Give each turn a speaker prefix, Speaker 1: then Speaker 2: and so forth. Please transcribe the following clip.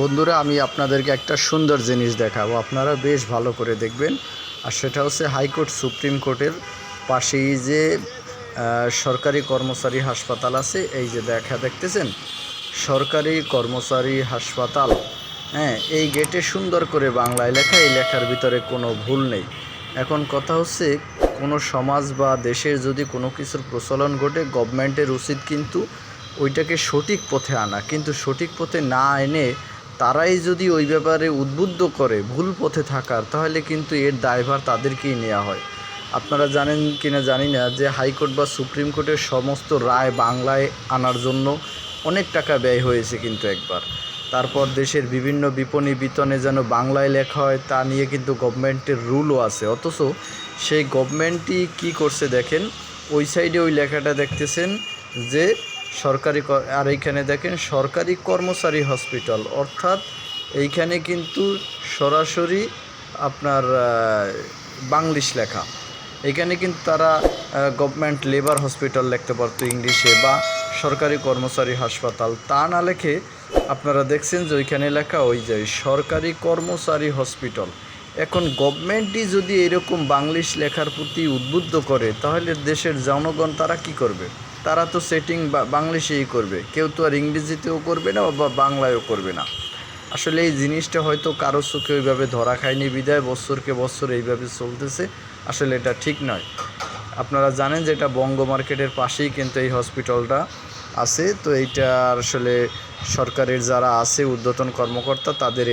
Speaker 1: বন্ধুরা, আমি আপনাদেরকে একটা সুন্দর জিনিস দেখাবো। আপনারা বেশ ভালো করে দেখবেন। আর সেটা হচ্ছে হাইকোর্ট, সুপ্রিম কোর্টের পাশেই যে সরকারি কর্মচারী হাসপাতাল আছে, এই যে দেখা দেখতেছেন? সরকারি কর্মচারী হাসপাতাল। হ্যাঁ এই গেটে সুন্দর করে বাংলায় লেখা, এই লেখার ভিতরে কোনো ভুল নেই। এখন কথা হচ্ছে, কোনো সমাজ বা দেশের যদি কোনো কিছুর প্রচলন ঘটে গভর্নমেন্টের উচিত কিন্তু ওইটাকে সঠিক পথে আনা। কিন্তু সঠিক পথে না এনে তারাই যদি ওই ব্যাপারে উদ্বুদ্ধ করে ভুল পথে থাকার, তাহলে কিন্তু এর দায়ভার তাদেরকেই নেওয়া হয়। আপনারা জানেন কি না জানি না যে হাইকোর্ট বা সুপ্রিম কোর্টের সমস্ত রায় বাংলায় আনার জন্য অনেক টাকা ব্যয় হয়েছে কিন্তু একবার। তারপর দেশের বিভিন্ন বিপণী বিতনে যেন বাংলায় লেখা হয়, তা নিয়ে কিন্তু গভর্নমেন্টের রুলও আছে। অথচ সেই গভর্নমেন্টই কি করছে দেখেন? ওই সাইডে ওই লেখাটা দেখতেছেন যে সরকারি আর এইখানে দেখেন সরকারি কর্মচারী হসপিটাল। অর্থাৎ এইখানে কিন্তু সরাসরি আপনার বাংলিশ লেখা। এখানে কিন্তু তারা গভর্নমেন্ট লেবার হসপিটাল লিখতে পারতো ইংলিশে বা সরকারি কর্মচারী হাসপাতাল। তা না লেখে আপনারা দেখছেন যে ওইখানে লেখা ওই যে সরকারি কর্মচারী হসপিটাল। এখন গভর্নমেন্টই যদি এরকম বাংলিশ লেখার প্রতি উদ্বুদ্ধ করে, তাহলে দেশের জনগণ তারা কি করবে? তারা তো সেটিং বাংলিশেই করবে। কেউ তো আর ইংরেজিতেও করবে না বা বাংলায়ও করবে না। আসলে এই জিনিসটা হয়তো কারও চোখে ওইভাবে ধরা খায়নি বিদায়, বছরকে বছর এইভাবে চলতেছে। আসলে এটা ঠিক নয়। আপনারা জানেন যে এটা বঙ্গ মার্কেটের পাশেই কিন্তু এই হসপিটালটা আছে। তো এইটা আসলে সরকারের যারা আছে, ঊর্ধ্বতন কর্মকর্তা, তাদের